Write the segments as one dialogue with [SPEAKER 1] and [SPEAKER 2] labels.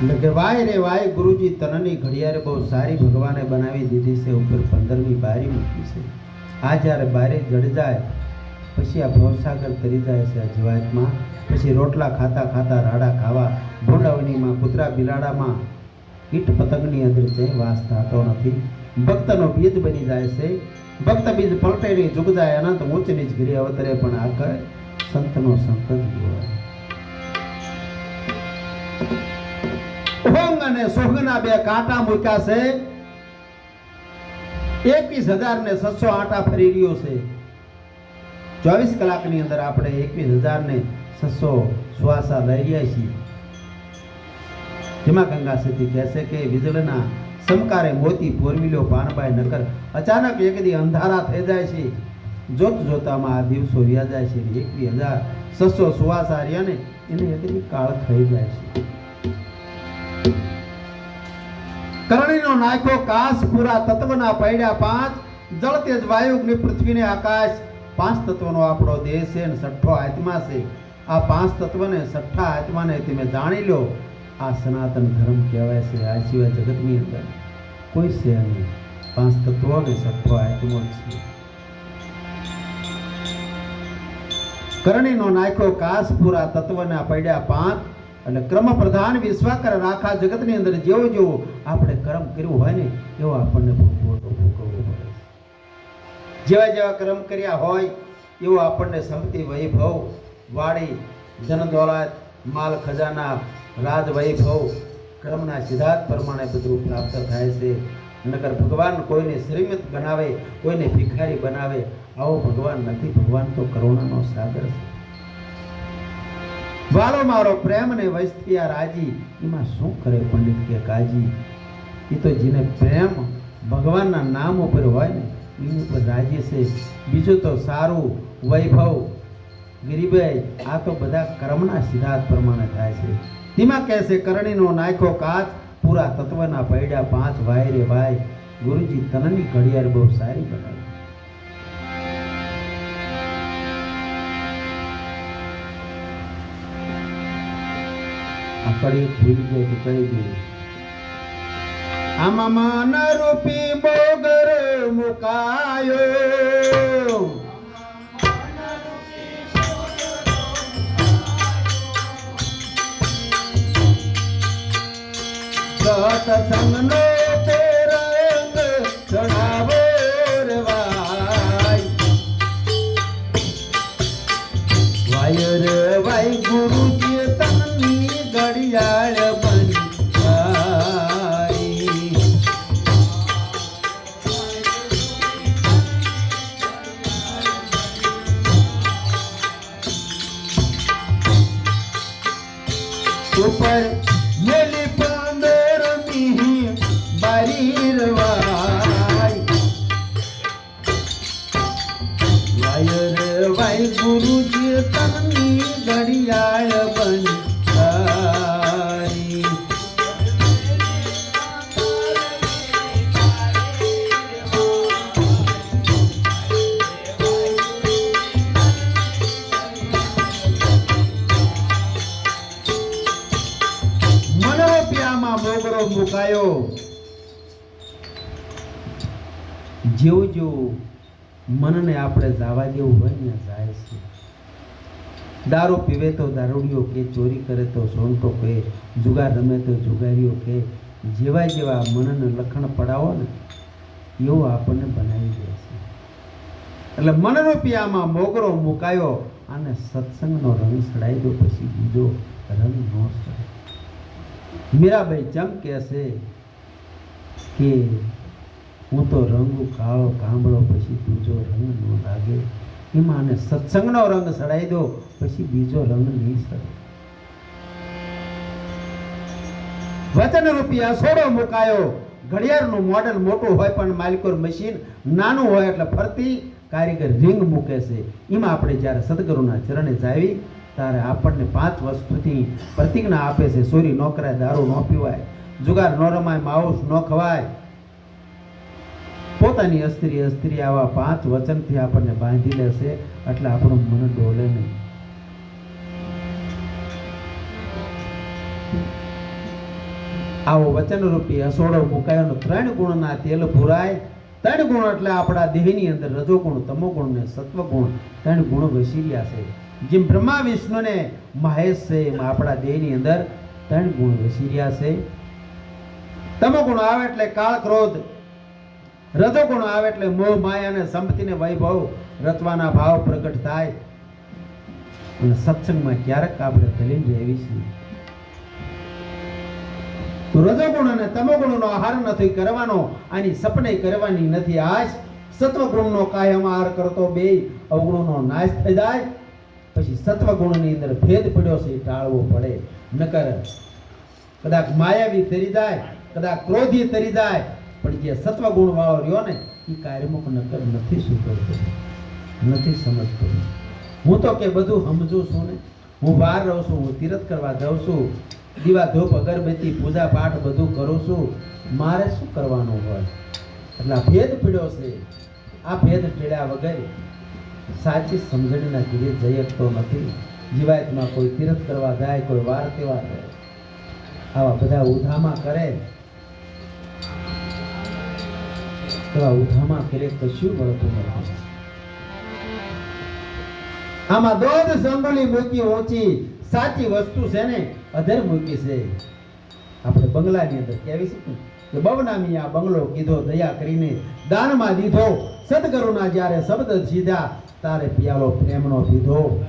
[SPEAKER 1] એટલે કે વાય રે વાય ગુરુજી તનની ઘડિયાળે બહુ સારી ભગવાને બનાવી દીધી છે, ઉપર પંદરમી બારી મૂકી છે. આ જ્યારે બારી જડી જાય, પછી આ ભવસાગર તરી જાય છે આ જીવાતમાં. પછી રોટલા ખાતા ખાતા રાડા ખાવા ભોંડાવણીમાં કૂતરા બિલાડામાં કીટ પતંગની અંદર છે વાસ થતો નથી. ભક્તનો બીજ બની જાય છે. ભક્ત બીજ પલટેની જુગ જાય અનંત ઊંચ નીચ ઘીરે અવતરે, પણ આગળ સંતનો સંત જ ઓંગ અને બે કાંટા મૂક્યા છે. એકવીસ હજાર ને છસો આંટા ફરી રહ્યો છે. ચોવીસ કલાકની અંદર આપણે એકવીસ હજાર ને છસો શ્વાસા લઈ રહ્યા છીએ. જેમાં ગંગા સતી કહેશે કે વીજળના સમકારે મોતી પોરવીલો પાનબાઈ નકર અચાનક એક દી અંધારા થઈ જાય છે. જોત જોતામાં આ દિવસો રહ્યા જાય છે એકવીસ હજાર છસો રહ્યા ને એને એક કાળ થઈ જાય છે. કરણીનો નાખ્યો કાશ પૂરા તત્વના પૈડ્યા પાંચ જળ તેજ વાયુ અગ્નિ પૃથ્વીને આકાશ. પાંચ તત્વનો આપણો દેહ છે અને છઠ્ઠો આત્મા છે. આ પાંચ તત્વને છઠ્ઠા આત્માને તમે જાણી લો. આ સનાતન ધર્મ કહેવાય છે. આ સિવાય જગતની અંદર કોઈ છે નહીં. પાંચ તત્વો અને છઠ્ઠો આત્મો છે. કરણીનો નાખ્યો કાશ પૂરા તત્વના પડ્યા પાંચ એટલે ક્રમ પ્રધાન વિશ્વાકર આખા જગતની અંદર જેવો જેવો આપણે કર્મ કર્યું હોય ને, એવો આપણને ભોગવટો ભોગવવો પડે જેવા જેવા કર્મ કર્યા હોય, એવો આપણને સંપત્તિ વૈભવ, વાડી જન દોલત માલ ખજાના, રાજ વૈભવ, કર્મના સિદ્ધાંત પ્રમાણે બધું પ્રાપ્ત થાય છે. નકર ભગવાન કોઈને શ્રીમંત બનાવે, કોઈને ભિખારી બનાવે, આવો ભગવાન નથી, ભગવાન તો કરુણાનો સાગર છે. વાલો મારો પ્રેમ ને વૈસ્તિયા રાજી. એમાં શું કરે પંડિત કે કાજી? એ તો જેને પ્રેમ ભગવાનના નામ ઉપર હોય ને, એની ઉપર રાજી છે. બીજું તો સારું, વૈભવ ગિરિભાઈ આ તો બધા કર્મના સિદ્ધાંત પ્રમાણે થાય છે. તેમાં કહે છે, કરણીનો નાખ્યો કાચ પૂરા તત્વના પૈડા પાંચ ભાઈ રે ભાઈ ગુરુજી તનની ઘડિયાળ બહુ સારી બનાવી કડી ભૂલી જાય તો કહી દે. આમાં માન રૂપી બોગર મુકાયો. સત્સંગનો વાય રે વાય ગુરુજી તનની ઘડિયાળ મનોપિયામાં મોગરો મુકાયો. જેવું જેવું મનને આપણે જવા દેવું હોય ને, જાય છે. દારૂ પીવે તો દારૂડિયો કે, ચોરી કરે તો સોંટો કે, જુગાર રમે તો જુગારીઓ કે, જેવા જેવા મનને લખણ પડાવો ને, એવું આપણને બનાવી દે છે. એટલે મનરૂપિયામાં મોગરો મુકાયો અને સત્સંગનો રંગ સડાઈ દો, પછી બીજો રંગ ન સડાય. મીરાબાઈ ચમ કહેશે કે હું તો રંગ કાળો કાંબળો પછી બીજો રંગ ન લાગે. એમાં આને સત્સંગનો રંગ સડાઈ દો, પછી બીજો રંગ નહીં સડે વચન રૂપિયા સોડો મુકાયો. ઘડિયાળનું મોડેલ મોટું હોય પણ માલિકોર મશીન નાનું હોય એટલે ફરતી કારીગર રિંગ મૂકે છે. એમાં આપણે જ્યારે સદગુરુના ચરણે જાવી, ત્યારે આપણને પાંચ વસ્તુથી પ્રતિજ્ઞા આપે છે. સોરી નોકરાય દારૂ ન પીવાય. જુગાર ન રમાય, માઉસ ન ખવાય. પોતાની અસ્ત્રી અસ્ત્રી આવા પાંચ વચનથી આપણને બાંધી લેશે એટલે આપણું મન ડોલે નહીં. આવો વચનરૂપી અસોડો મુકાયો ત્રણ ગુણના તેલ પુરાય ત્રણ ગુણ એટલે આપણા દેહની અંદર રજોગુણ, તમોગુણ ને સત્વગુણ. ત્રણ ગુણ વસી રહ્યા છે. જેમ બ્રહ્મા, વિષ્ણુ ને મહેશ છે, એમ આપણા દેહની અંદર ત્રણ ગુણ વસી રહ્યા છે. તમોગુણ આવે એટલે કાળ ક્રોધ રજોગુણ આવે એટલે મોહ, માયા અને સંપત્તિને વૈભવ રચવાના ભાવ પ્રગટ થાય. અને સત્સંગમાં ક્યારેક આપણે દલીલ રહેવી છીએ. રજોગુણ અને તમોગુણનો આહાર નથી કરવાનો, આની સપને કરવાની નથી આશ સત્વગુણનો કાયમ આહાર કરતો બે અવગુણોનો નાશ થઈ જાય. પછી સત્વગુણની અંદર ભેદ પડ્યો છે ટાળવો પડે. નકર કદાચ માયાવી તરી જાય કદાચ ક્રોધી તરી જાય પણ જે સત્વગુણ વાળો રહ્યો ને એ કાર્યમુખ નકર નથી સ્વીકારતો નથી સમજતો. હું તો કે બધું સમજું છું ને. હું બહાર રહું છું, હું તીરથ કરવા જાઉં છું, દીવા ધૂપ, અગરબત્તી, પૂજા પાઠ બધું કરું છું. મારે શું કરવાનું હોય? એટલે આ ભેદ પીડ્યો છે. આ ભેદ પીડ્યા વગર સાચી સમજણીના ઘીરે જઈ શકતો નથી. જીવાયતમાં કોઈ તીરથ કરવા જાય, કોઈ વાર તહેવાર આવા બધા ઉધામાં કરે એવા ઉધામાં કરે કશું વળતું નથી. આમાં દોઢ સંગોલી મૂકી ઓછી સાચી વસ્તુ છે ને, અધર મૂકી છે. આપણે બંગલાની અંદર કહેવી છે કે બવનામી આ બંગલો કીધો, દયા કરીને દાનમાં દીધો, સદગુરુના જ્યારે શબ્દ સીધા, તારે પિયાલો પ્રેમનો પીધો.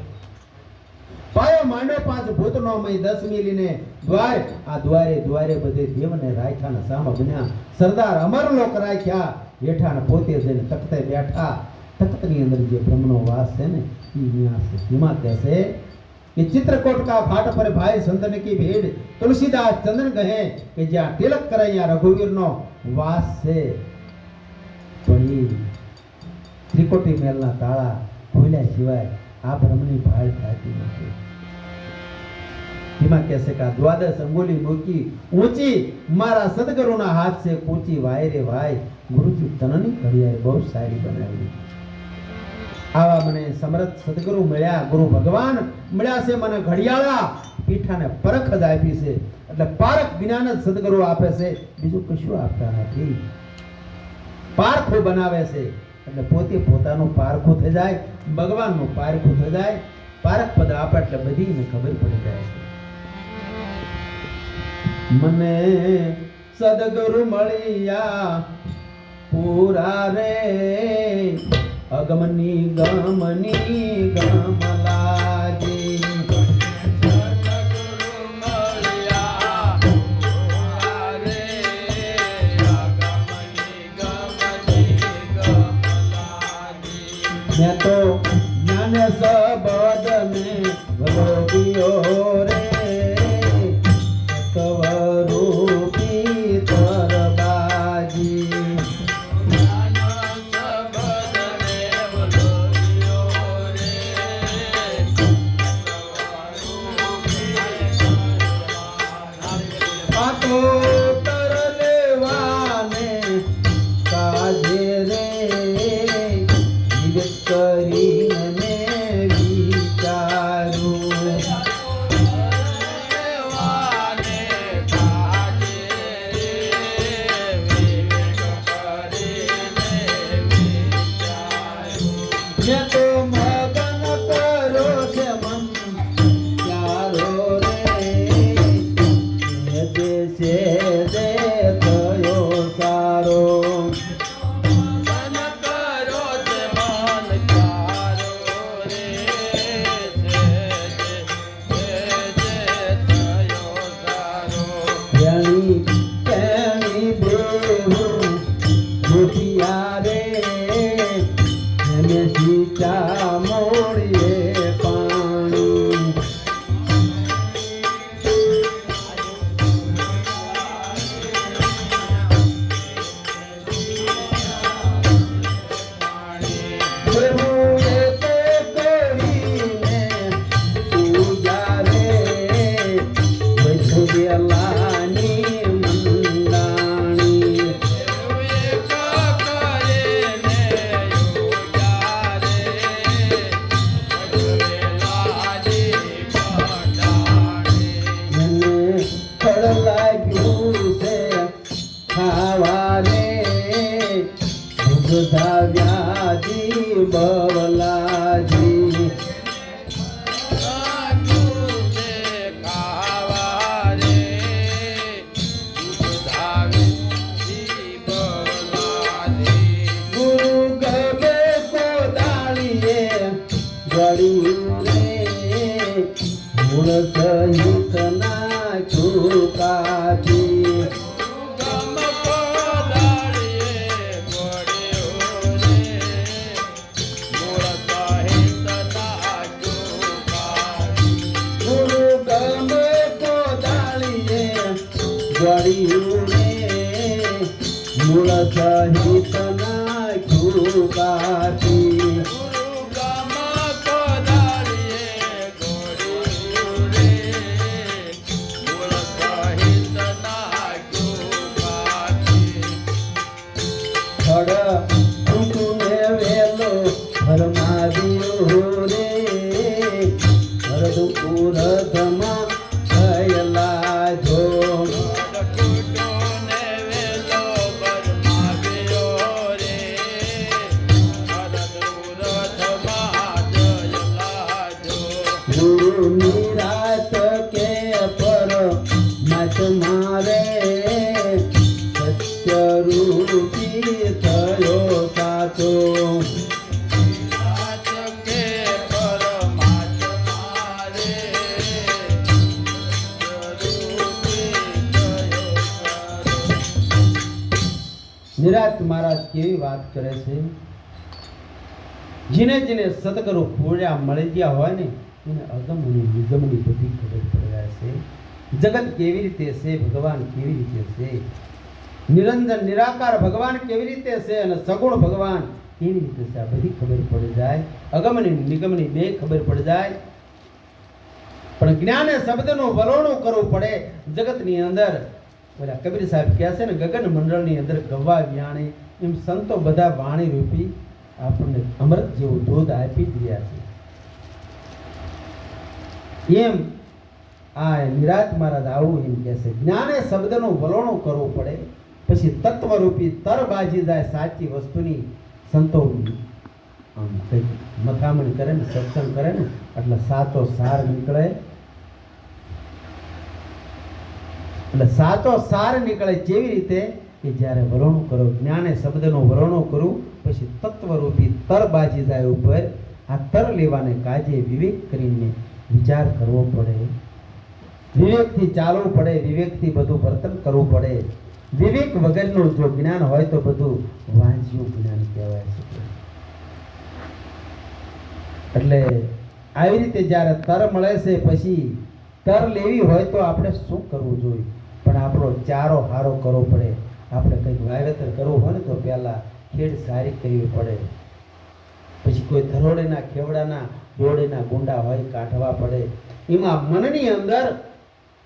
[SPEAKER 1] પાયો માંડો પાંચ ભૂતનો મય દસ મિલીને દ્વાર, આ દ્વારે દ્વારે બધે દેવને રાખ્યા ને સામ બન્યા. સરદાર અમર લોક રાખ્યા. હેઠા ને પોતે જઈને તખતે બેઠા. તખ્તની અંદર જે બ્રહ્મનો વાસ છે ને એ ન્યાસ છે. એમાં કહેશે કે ચિત્રકોટ કા ફાટ પર ભાઈ સંતન કી ભીડ, તુલસીદાસ ચંદન કહે કે જ્યાં તિલક કરે ત્યાં રઘુવીરનો વાસ છે. પણ એ ત્રિકોટી મહેલના તાળા ખોલ્યા સિવાય આ બ્રહ્મની ભાળ થતી નથી. એમાં કહેશે કે દ્વાદશ અંગુલી મૂકી ઊંચી મારા સદગુરુના હાથ છે, કૂચી વાય રે વાય. ગુરુજી તનની ઘડિયાળ બહુ સારી બનાવી. આવા મને સમર્થ સદગુરુ મળ્યા, ગુરુ ભગવાન મળ્યા છે મને ઘડિયાળા. પીઠાને પરખ જ આપી છે. એટલે પારખ જ્ઞાન જ સદગુરુ આપે છે. બીજું કશું આપતા નથી. પારખું બનાવે છે. એટલે પોતે પોતાનું પારખું થઈ જાય, ભગવાનનું પારખું થઈ જાય. પારખ પદ આપે એટલે બધીને ખબર પડી જાય છે. મને સદગુરુ મળ્યા. પૂરા રે, અગમની ગમની ગમલાજી મેં તો જ્ઞાન સબદ ને ભગવ્યો રે.
[SPEAKER 2] ગળ્યું રે મૂળ સહિત નાખ્યું
[SPEAKER 1] કાપી
[SPEAKER 2] ગુરુ ગમ કોદાળીએ ગોળ્યો રે મૂળ સહિત નાખ્યું કાઢી.
[SPEAKER 1] ખડ ટૂંકુને વેલો ફરમાવ્યો રે હરદપુર ધમા નિરાત મહારાજ કેવી વાત કરે છે? જેને જેને સદગુરુ પૂર્યા મળી ગયા હોય ને, એને અગમની નિગમની બધી ખબર જાય છે. જગત કેવી રીતે છે, ભગવાન કેવી રીતે છે? નિરંજન, નિરાકાર ભગવાન કેવી રીતે છે અને સગુણ ભગવાન કેવી રીતે છે, આ બધી ખબર પડી જાય. અગમની નિગમની બે ખબર પડી જાય. પણ જ્ઞાને શબ્દનું વલોણું કરવું પડે. જગતની અંદર ઓલા કબીર સાહેબ કહે છે ને, ગગન મંડળની અંદર ગવા વ્યાણી, એમ સંતો બધા વાણી રૂપી આપણને અમૃત જેવું દૂધ આપી રહ્યા છે. એમ આ નિરાત મહારાજ આવું એમ કહે છે, જ્ઞાને શબ્દનું વલોણું કરવું પડે, પછી તત્વરૂપી તર બાજી જાય સાચી વસ્તુની સંતો આમ મથામણ કરે ને, સત્સંગ કરે ને, એટલે સાચો સાર નીકળે એટલે સાચો સાર નીકળે જેવી રીતે? કે જ્યારે વરોણું કરો, જ્ઞાને શબ્દનું વરોણું કરું, પછી તત્વરૂપી તર બાજી જાય ઉપર, આ તર લેવાને કાજે વિવેક કરીને વિચાર કરવો પડે. વિવેકથી ચાલવું પડે, વિવેકથી બધું વર્તન કરવું પડે. વિવેક વગરનું જો જ્ઞાન હોય તો બધું વાંચ્યું જ્ઞાન કહેવાય છે. એટલે આવી રીતે જ્યારે તર મળે છે, પછી તર લેવી હોય તો આપણે શું કરવું જોઈએ? પણ આપણો ચારો હારો કરવો પડે. આપણે કંઈક વાવેતર કરવું હોય ને તો પહેલાં ખેડ સારી કરવી પડે. પછી કોઈ ધરોડેના, ખેવડાના દોડેના ગુંડા હોય, કાઢવા પડે. એમાં મનની અંદર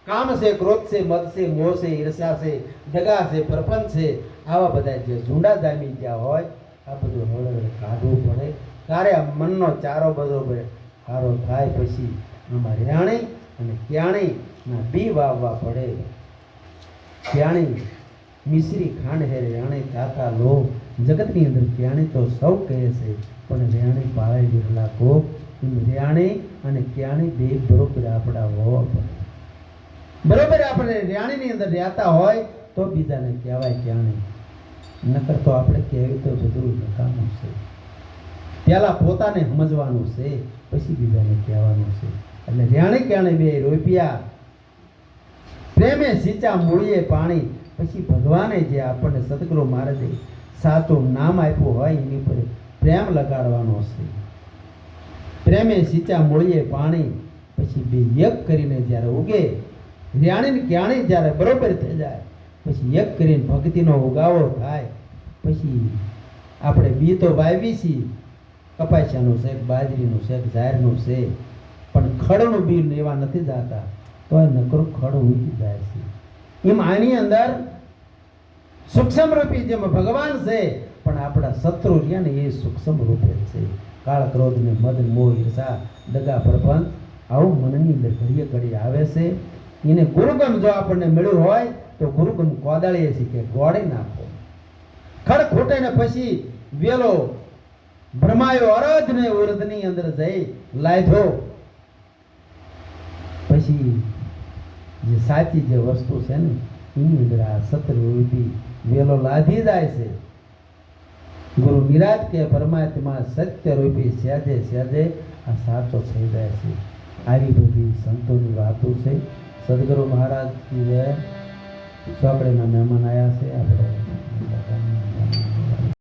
[SPEAKER 1] કામ છે, ક્રોધ છે મત છે, મોહ છે, ઈર્ષા છે દગા છે, પ્રપંચ છે, આવા બધા જે ઝુંડા જામી ગયા હોય, આ બધું હળવે કાઢવું પડે. ત્યારે આ મનનો ચારો બધો સારો થાય પછી આમાં રહેણી અને ક્યાણીના બી વાવવા પડે. ક્યાણી મિશ્રી ખાંડ હે રેણે તાતા લો. જગતની અંદર ક્યાણે તો સૌ કહે છે, પણ રેણે પાળે વિરલા કો રેણે અને ક્યાણે બે બરોબર આપણા હોવા પડે. બરોબર આપણે રેણીની અંદર રહેતા હોય તો બીજાને કહેવાય ક્યાણે નકર તો આપણે કહેવી તો બધું નકામું છે. પહેલાં પોતાને સમજવાનું છે, પછી બીજાને કહેવાનું છે. એટલે રેણે ક્યાણે બે રૂપિયા પ્રેમે સિંચા મૂળીએ પાણી, પછી ભગવાને જે આપણને સદગુરુ મહારાજે સાચું નામ આપ્યું હોય એની પર પ્રેમ લગાડવાનો છે. પ્રેમે સિંચા મૂળીએ પાણી, પછી બે યક કરીને જ્યારે ઉગે, રિયાણીને ક્યાણી જ્યારે બરોબર થઈ જાય, પછી યક કરીને ભક્તિનો ઉગાવો થાય, પછી આપણે બી તો વાવી છીએ. કપાસિયાનું છે બાજરીનું છે ઝારનું છે પણ ખડનું બી લેવા નથી જતા. તો નકરું ખડ જાય છે. એમ આની અંદર સૂક્ષ્મ રૂપી જેમ ભગવાન છે, પણ આપણા શત્રુ રહ્યા ને એ સૂક્ષ્મ રૂપે છે. કાળ ક્રોધ ને મદ મોહ ઈર્ષા દગા પ્રપંચ આવું મનની અંદર ઘડીએ ઘડી આવે છે. એને ગુરુગમ જો આપણને મળ્યું હોય, તો ગુરુગમ કોદાળીએ શીખે ગોળે નાખો. ખડ ખોટે ને પછી વેલો ભ્રમાયો અરજ ને ઉરધની અંદર જઈ લાયધો પછી જે સાચી જે વસ્તુ છે ને આ સતરૂપી વેલો લાધી જાય છે. ગુરુ નિરાજ કે પરમાત્મા સત્ય રૂપી સહેજે સહેજે આ સાચો થઈ જાય છે. આવી બધી સંતોની વાતો છે. સદગુરુ મહારાજ આપણે મહેમાન આવ્યા છે. આપણે